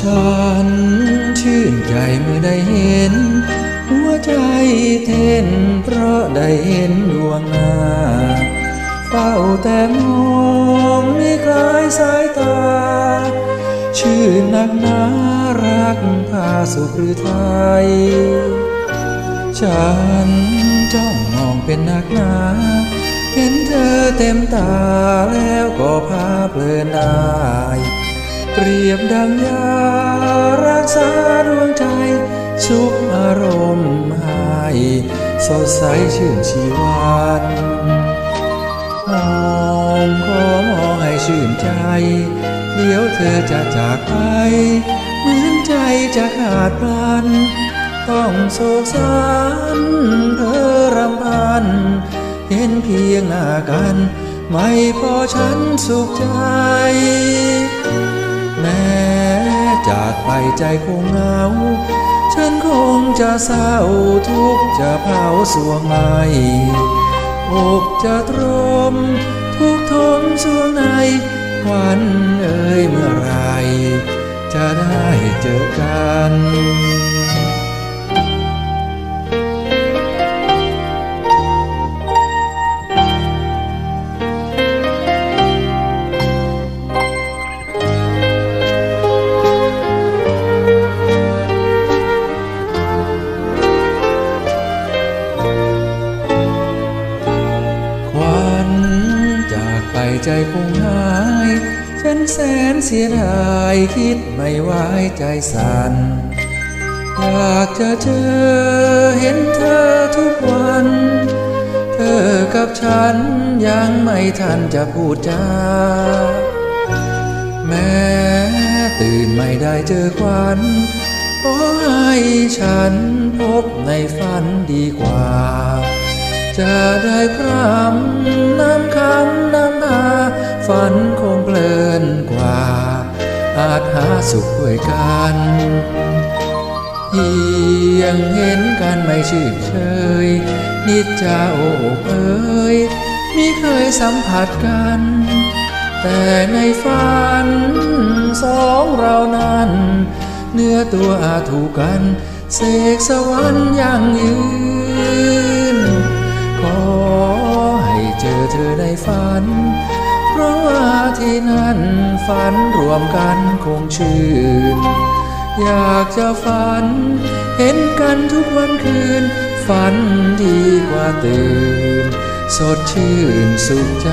ฉันชื่นใจเมื่อได้เห็น หัวใจเต้นเพราะได้เห็นดวงหน้าเฝ้าแต่มองไม่คลายสายตา ชื่อนักหนารักพาสุขหรือไทย ฉันจ้องมองเป็นนักหนา เห็นเธอเต็มตาแล้วก็พาเพลินได้ เปรียบดังยารักษาดวงใจสุขอารมณ์ให้สดใสชื่นชีวันหอมขอมอให้ชื่นใจ เดี๋ยวเธอจะจากไป เหมือนใจจะขาดพลัน ต้องโศกสันเธอรำพัน เห็นเพียงหน้ากัน ไม่พอฉันสุขใจ จากไปใจคงเหงา ฉันคงจะเศร้าทุกจะเผาสวงในอกจะตรม ทุกทมสวงในควันเอ่ยเมื่อไร จะได้เจอกัน ใจคงหาย ฉันแสนเสียดายคิดไม่ไหวใจสั่นอยากจะเจอเห็นเธอทุกวัน เธอกับฉันยังไม่ทันจะพูดจาแม้ตื่นไม่ได้เจอควันขอให้ฉันพบในฝันดีกว่า จะได้พรำน้ำคำน้ำตาฝันคงเพลินกว่า อาจหาสุขด้วยกันเพียงเห็นกันไม่ชื่นเชยนิจจาโอเอ้ยมิเคยสัมผัสกัน แต่ในฝันสองเรานั้น เนื้อตัวอาถูกกัน เสกสวรรค์ยังยืน เจอได้ฝัน เพราะว่าที่นั่นฝันรวมกันคงชื่น อยากจะฝัน เห็นกันทุกวันคืน ฝันดีกว่าตื่น สดชื่นสุขใจ